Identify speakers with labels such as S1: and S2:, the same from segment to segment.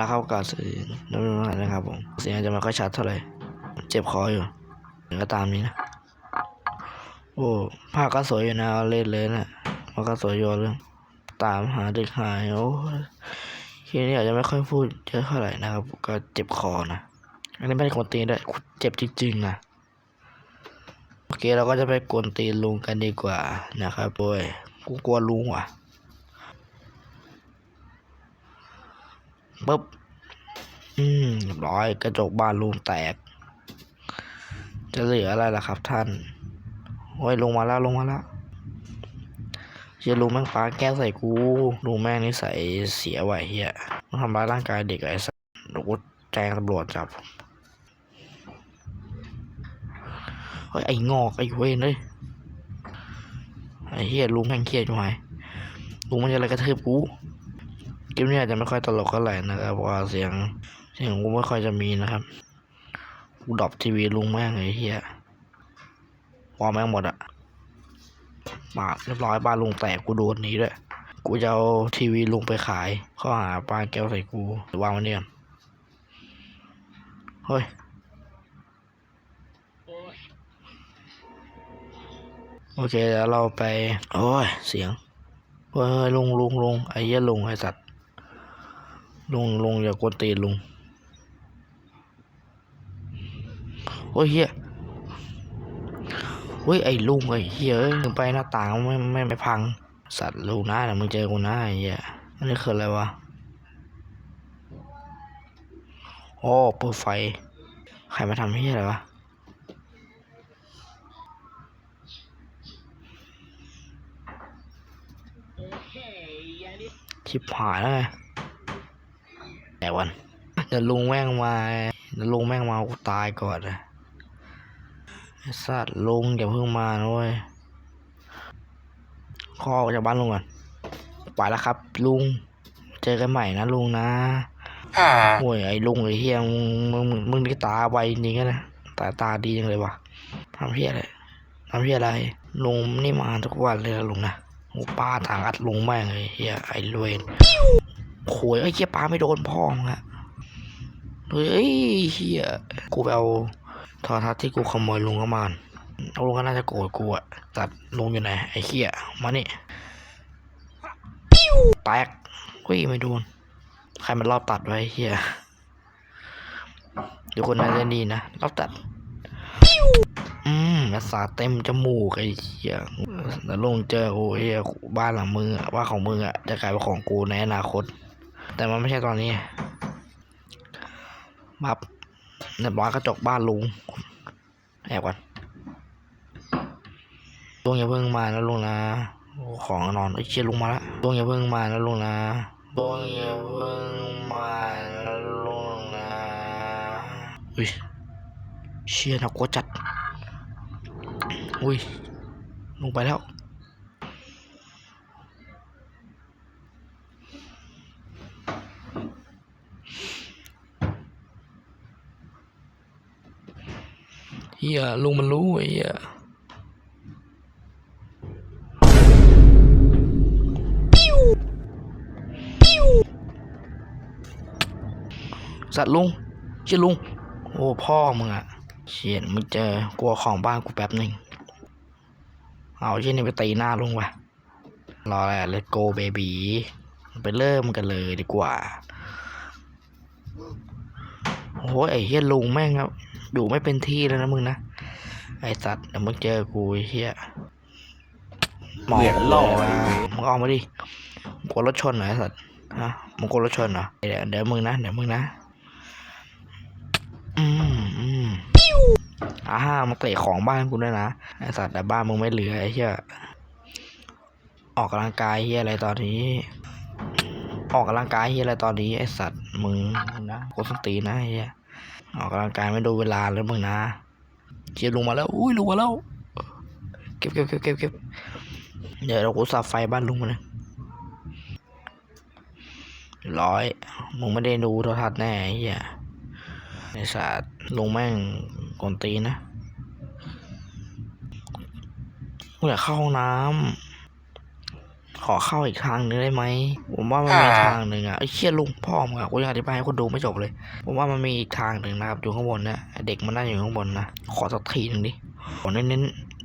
S1: แล้วครับก็สื่อน้ำมันนะครับผมเสียงจะไม่ค่อยชัดเท่าไหร่เจ็บคออยู่ถึงก็ตามนี้นะโอ้ภาพก็สวยอยู่นะเอาเล่นเลยนะมันก็สวยอยู่เรื่องตามหาเด็กหายโอ้ทีนี้อาจจะไม่ค่อยพูดเยอะเท่าไหร่นะครับ ก็เจ็บคอนะอันนี้ไม่ได้กวนตีนด้วยเจ็บจริงๆนะโอเคเราก็จะไปกวนตีนลุงกันดีกว่านะครับโอ้ยกูกลัวลุงว่ะ ปึ๊บ อืมเรียบร้อย กระจกบ้านลุงแตก จะเหลืออะไรล่ะครับ ท่าน โอ้ยลงมาแล้วลงมาแล้วเฮียลุงแม่งปาแก้ใส่กูลุงแม่งนิสัยเสียไหวเฮียมันทำร้ายร่างกายเด็กไอ้สัสเดี๋ยวกูแจ้งตำรวจจับ เฮ้ยไอ้งอกไอ้เวนเลยไอ้เฮียลุงแม่งเครียดอยู่ไหมลุงมันจะอะไรกระทืบกู คลิปนี้อาจจะไม่ค่อยตลกเท่าไหร่นะครับเพราะเสียงเสียงกูไม่ค่อยจะมีนะครับกูดรอปทีวีลุงแม่งไอ้เฮียวอลแม่งหมดอะมาเรียบร้อยบ้านลุงแตกกูโดนนี้ด้วยกูจะเอาทีวีลุงไปขายข้อหาปลาแก้วใส่กูวางไว้เนี่ยนเฮ้ยโอเคแล้วเราไป โอ้ย เสียงเฮ้ยลุงลุงลุงไอ้เหี้ยลุงไอ้สัตว์ ลุงลุงอย่ากวนตีนลุง โอ้ยเฮียเฮ้ยไอ้ลุงไอ้เหี้ยเอ้ยมึงไปหน้าต่างไม่ไม่ไม่พัง สัตว์ลูกนะเดี๋ยมึงเจอกูนะไอ้เหี้ยอันนี้คืออะไรวะโอ้เปิดไฟ ใครมาทำเหี้ยอะไรวะชิบหายแล้วไง แต่วันเดี๋ยวลุงแม่งมาเดี๋ยวลุงแม่งมากูตายก่อนเลยไอ้สัตว์ลุงอย่าเพิ่งมานะเว้ยขอออกจากบ้านลุงก่อนไปแล้วครับ ลุง เจอกันใหม่นะลุงนะโอ้ยไอ้ลุงไอ้เฮียมึงมึงมึงมึงนี่ตาไวจริงๆนะตาตาดีจังเลยวะทำเพี้ยอะไรทำเพี้ยอะไร ลุงนี่มาทุกวันเลยนะลุงนะโอ้ป้าทางอัดลุงแม่งเลยเฮียไอ้รวย โอ้ยไอ้เฮียป้าไม่โดนพ่อมึงอะเฮ้ยเฮียกูไปเอาโทรทัศน์ที่กูขโมยลุงก็มานเอาลุงก็น่าจะโกรธกูอะตัดลุงอยู่ไหนไอ้เหี้ยมานี่แตกเฮ้ยไม่โดน ใครมันรอบตัดไว้เหี้ยเดี๋ยวคนน่าจะดีนะรอบตัดอืมรักษาเต็มจมูกไอ้เหี้ยแล้วลุงเจอกูไอ้เหี้ยบ้านหลังมึงอะบ้านของมึงอะจะกลายเป็นของกูในอนาคต แต่มันไม่ใช่ตอนนี้บับเรียบร้อยกระจกบ้านลุงแอบก่อนลุงอย่าเพิ่งมานะลุงนะของนอนไอ้เชี่ยลุงมาละลุงอย่าเพิ่งมานะลุงนะลุงอย่าเพิ่งมานะลุงนะอุ้ยเชี่ยนักกลัวจัดอุ้ยลุงไปแล้ว เฮียลุงมันรู้ไอ้เฮียสัตว์ลุงเชี่ยลุง โอ้พ่อมึงอะเชี่ยมึงเจอกลัวของบ้านกูแป๊บหนึ่งเอาเชี่ยนี่ไปตีหน้าลุงวะรออะไรเลตโกเบบีไปเริ่มกันเลยดีกว่าโอ้ยไอ้เฮียลุงแม่งครับ อยู่ไม่เป็นที่แล้วนะมึงนะ ไอ้สัตว์เดี๋ยวมึงเจอกูไอ้เฮียหมอกเลยว่ะมึงออกมาดิมึงกลัวรถชนเหรอไอ้สัตว์ฮะมึงกลัวรถชนเหรอเดี๋ยวเดี๋ยวมึงนะเดี๋ยวมึงนะอืมอืมอ่ามาเตะของบ้านกูด้วยนะไอ้สัตว์แต่บ้านมึงไม่เหลือไอ้เหี้ยออกกำลังกายเหี้ยอะไรตอนนี้ออกกำลังกายเหี้ยอะไรตอนนี้ไอ้สัตว์มึงนะกูต้องตีนนะไอ้เหี้ย ออกกำลังกายไม่ดูเวลาแล้วมึงนะเชียร์ลงมาแล้ว อุ้ยลงมาแล้ว เก็บเก็บเก็บเก็บเก็บเดี๋ยวเรากูสับไฟบ้านลุงมาเลยร้อยมึงไม่ได้ดูโทรทัศน์แน่เหี้ยไอ้สัตว์ลุงแม่งกวนตีนนะกูอยากเข้าห้องน้ำ ขอเข้าอีกทางหนึงได้ไหม ผมว่ามันมีทางหนึ่งอะไอ้เชี่ยลุงพ่อมึงอะกูยังอธิบายให้คนดูไม่จบเลย ผมว่ามันมีอีกทางหนึ่งนะครับอยู่ข้างบนนะเด็กมันนั่งอยู่ข้างบนนะขอสักทีหนึ่งดิขอเน้น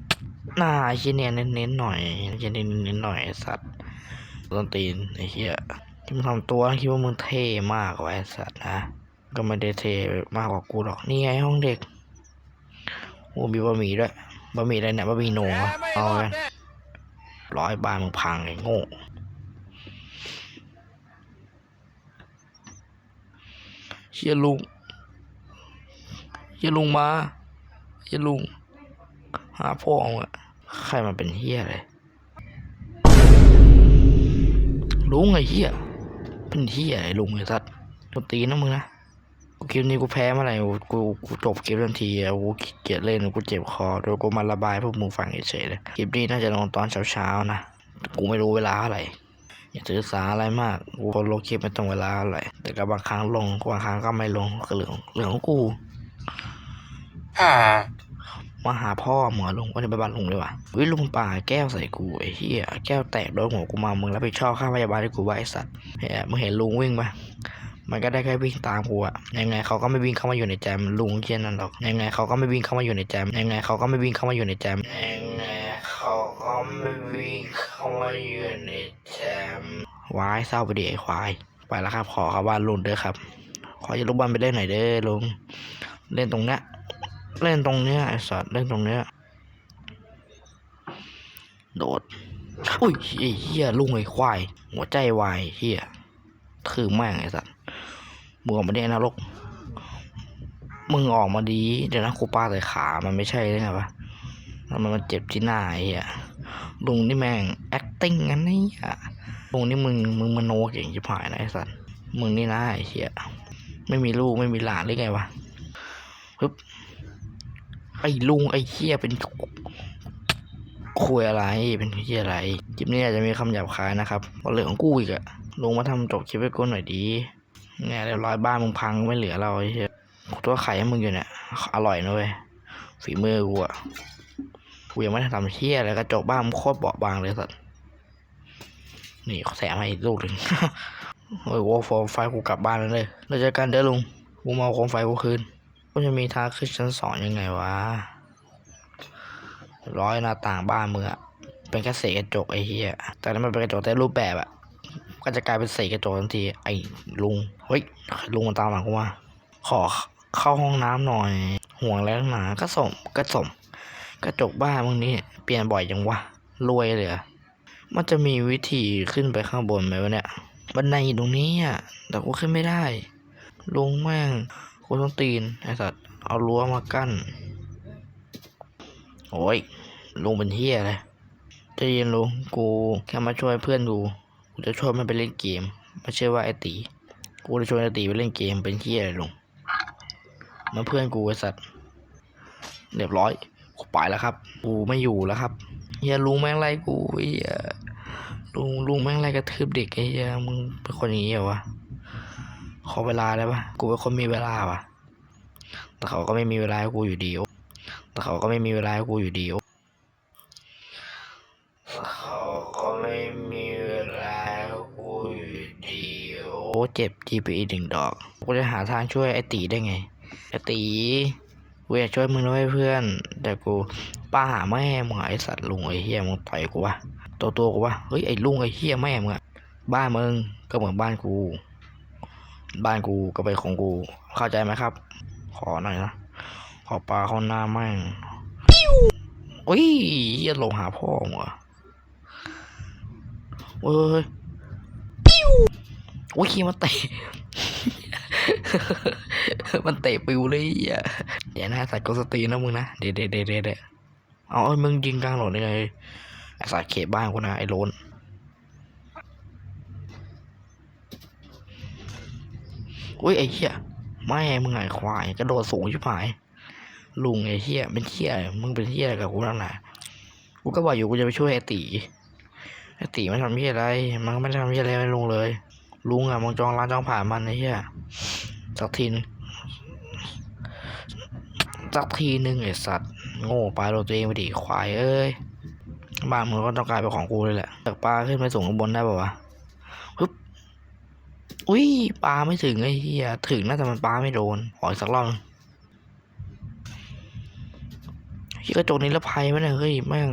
S1: ๆหน้าไอ้เชี่ยเนี่ยเน้นๆหน่อยไอ้เชี่ยเน้นๆหน่อยไอ้สัตว์ต้นตีนไอ้เชี่ยที่มึงทำตัวคิดว่ามึงเท่มากกว่าไอ้สัตว์นะก็ไม่ได้เท่มากกว่ากูหรอกนี่ไงห้องเด็กโอ้มีบะหมี่ด้วยบะหมี่อะไรเนี่ยบะหมี่โหนงอะเอากัน ร้อยบาทมึงพังไอ้โง่เฮียลุงเฮียลุงมาเฮียลุง หาพ่อมึงอะใครมาเป็นเฮียอะไรลุงไอ้เฮียเป็นเฮียไอ้ลุงไอ้สัตว์ตัวตีนนะมึงนะ กูเกมนี้กูแพ้เมื่อไหร่กูกูกูจบเกมทันทีอะกูขี้เกียจเล่นกูเจ็บคอเดี๋ยวกูมาระบายพวกมึงฟังเฉยๆเลยคลิปนี้น่าจะลงตอนเช้าๆนะกูไม่รู้เวลาเท่าไหร่อย่าถือสาอะไรมากกูลงคลิปไม่ตรงเวลาเท่าไหร่แต่ก็บางครั้งลงบางครั้งก็ไม่ลงก็เรื่องเรื่องของกูมาหาพ่อหมอลุงว่าจะไปบ้านลุงดีกว่าวิลุงป่าแก้วใส่กูไอ้เหี้ยแก้วแตกโดนหัวกูมามึงรับผิดชอบค่าพยาบาลให้กูไว้ไอ้สัตว์เฮ้ยมึงเห็นลุงวิ่งปะ มันก็ได้แค่วิ่งตามกูอะยังไงเขาก็ไม่วิ่งเข้ามาอยู่ในแจมลุงเช่นนั้นหรอก ยังไงเขาก็ไม่วิ่งเข้ามาอยู่ในแจมยังไงเขาก็ไม่วิ่งเข้ามาอยู่ในแจมยังไงเขาก็ไม่วิ่งเข้ามาอยู่ในแจมวายเศร้าไปดิไอ้ควาย ไปแล้วครับ ขอครับว่าลุงเด้อครับ ขอจะลูกบอลไปเล่นหน่อยเด้อลุง เล่นตรงเนี้ย เล่นตรงเนี้ยไอ้สัตว์เล่นตรงเนี้ย โดด อุ้ยเหี้ยลุงไอ้ควาย หัวใจวายเหี้ยคือแม่งไอ้สัตว์ มึงออกมาได้นรก มึงออกมาดี เดี๋ยวนะครูป้าใส่ขา มันไม่ใช่ได้ไงวะแล้วมันมาเจ็บที่หน้าไอ้เหี้ยลุงนี่แม่ง acting งั้นนี่อะลุงนี่มึงมึงมโนเก่งชิบหายนะไอ้สัตว์มึงนี่นะไอ้เหี้ยไม่มีลูกไม่มีหลานหรือไงวะปึ๊บไอ้ลุงไอ้เหี้ยเป็นคุยอะไรเป็นเหี้ยอะไรคลิปนี้อาจจะมีคำหยาบคายนะครับเพราะเรื่องของกูอีกอะลงมาทำจบคลิปให้กูหน่อยดี เนี่ยเรียบร้อยบ้านมึงพังไม่เหลือเราไอ้เหี้ยกูตัวไข่ให้มึงอยู่เนี่ยอร่อยนะเว้ยฝีมือกูอะกูยังไม่ได้ทำเหี้ยอะไรกระจกบ้านมึงโคตรเบาบางเลยสัตว์นี่แสมให้อีกลูกหนึ่งโอ้ยโว้โฟมไฟกูกลับบ้านแล้วเลยเราจอกันเด้อลุงกูมาเอาโคมไฟกูคืนกูจะมีทางขึ้นชั้นสองยังไงวะร้อยหน้าต่างบ้านมึงอะเป็นแค่เศษกระจกไอ้เหี้ยแต่นั้นมันเป็นกระจกแต่รูปแบบอะ ก็จะกลายเป็นเศษกระจกทันที ไอ้ลุง เฮ้ย ลุงมันตามหลังกูมาขอเข้าห้องน้ำหน่อย ห่วงแล้วหนาก็สมก็สม กระจกบ้านมึงนี่เปลี่ยนบ่อยจังวะ รวยเลยมันจะมีวิธีขึ้นไปข้างบนไหมวะเนี่ย บันไดอยู่ตรงนี้อะ แต่กูขึ้นไม่ได้ ลุงแม่งกูต้องตีนไอ้สัตว์ เอารั้วมากั้น โอ้ยลุงเป็นเฮียเลยจะเย็นลุง กูแค่มาช่วยเพื่อนดู กูจะชวยมันไปเล่นเกม ไม่ใช่ว่าไอตี กูจะชวนไอตีไปเล่นเกมเป็นเฮียเลยลุงมันเพื่อนกูไอสัตว์เรียบร้อยกูไปแล้วครับ กูไม่อยู่แล้วครับเฮียลุงแม่งไล่กูเฮียลุงลุงแม่งไล่กระทืบเด็กไอ้เฮียมึงเป็นคนอย่างนี้เหรอวะขอเวลาได้ปะกูเป็นคนมีเวลาปะแต่เขาก็ไม่มีเวลาให้กูอยู่ดีแต่เขาก็ไม่มีเวลาให้กูอยู่ดีเขาก็ไม่มี อ้เจ็บ GPE หนึ่งดอก กูจะหาทางช่วยไอตีได้ไง ไอตีกูอยากช่วยมึงด้วยเพื่อน แต่กูป้าหาแม่มึงไอสัตว์ลุงไอเฮียมึงต่อยกูวะตัวตัวกูวะเฮ้ยไอลุงไอเฮียแม่มึงอะบ้านมึงก็เหมือนบ้านกู บ้านกูก็เป็นของกู เข้าใจไหมครับ ขอหน่อยนะ ขอปลาเข้าหน้าแม่งโอ้ยเฮียลงหาพ่อมึงวะเว้ย โอ้ยขี้มันเตะ มันเตะปิวเลยเฮียเดี๋ยวนะใส่กดสตีนะมึงนะเดี๋ยวเดี๋ยวเดี๋ยวเดี๋ยวเอาไอ้มึงยิงกลางหลอดได้ไงไอ้สายเขตบ้านกูนะไอ้โลนอุ้ยไอ้เหี้ยไม่มึงไงควายกระโดดสูงชิบหาย ลุงไอ้เหี้ยเป็นเหี้ยมึงเป็นเหี้ยกับกูนั่นน่ะกูก็บอกอยู่กูจะไปช่วยไอ้ตีไอ้ตีมันทำเหี้ยอะไร มันก็ไม่ทำเหี้ยอะไรให้ลุงเลย ลุงอะมึงจองร้านจองผ่านมันไอ้เหี้ยสักทีสักทีหนึ่งไอ้สัตว์โง่ปลาโดตัวเองไปดิควายเอ้ยบ้านมึงก็ต้องกลายเป็นของกูเลยแหละจากปลาขึ้นไปสูงข้างบนได้ป่าวะฮึบอุ้ยปลาไม่ถึงไอ้เหี้ยถึงนะแต่มันปลาไม่โดนขออีกสักรอบหนึ่กระจกนี้ละภัยไหมเนี่ยเฮ้ยแม่ง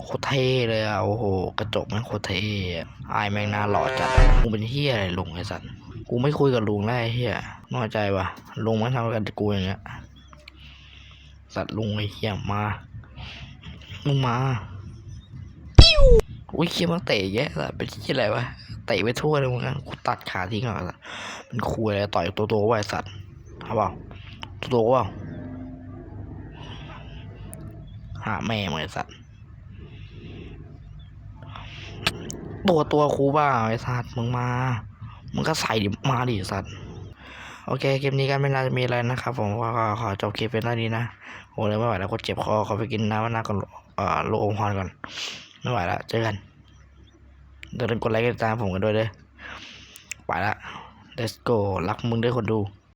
S1: โคตรเท่เลยอะโอ้โห กระจกแม่งโคตรเท่อะอายแม่งน่าหล่อจัดอะมึงเป็นเหี้ยอะไรลุงไอ้สัตว์กูไม่คุยกับลุงไอ้เหี้ยน้อยใจว่ะลุงไม่ทำกันกับกูอย่างเงี้ยสัตว์ลุงไอ้เหี้ยมามึงมาอุ้ยเคียมันเตะแย่สัสเป็นที่อะไรวะเตะไปทั่วเลยมึงอะกูตัดขาทิ้งอะสัสเป็นคุยอะไรต่อยตัวโตๆไว้สัตว์เอาเปล่าตัวโตๆเปล่าหาแม่มึงไอ้สัตว์ ตัวตัวครูบ้าไอ้สัตว์มึงมา มึงก็ใส่ดิมาดิสัตว์โอเคคลิปนี้ก็ไม่น่าจะมีอะไรนะครับ ผมก็ขอจบคลิปเป็นเท่านี้นะโอ้เลยไม่ไหวแล้วก็เจ็บคอขอไปกินน้ำมะนาก่อนเอ่อโลอมพรก่อนไม่ไหวแล้วเจอกันเดี๋ยวลืมกดไลค์กดติดตามผมกันด้วยเด้อไปละ let's go รักมึงด้วยคนดู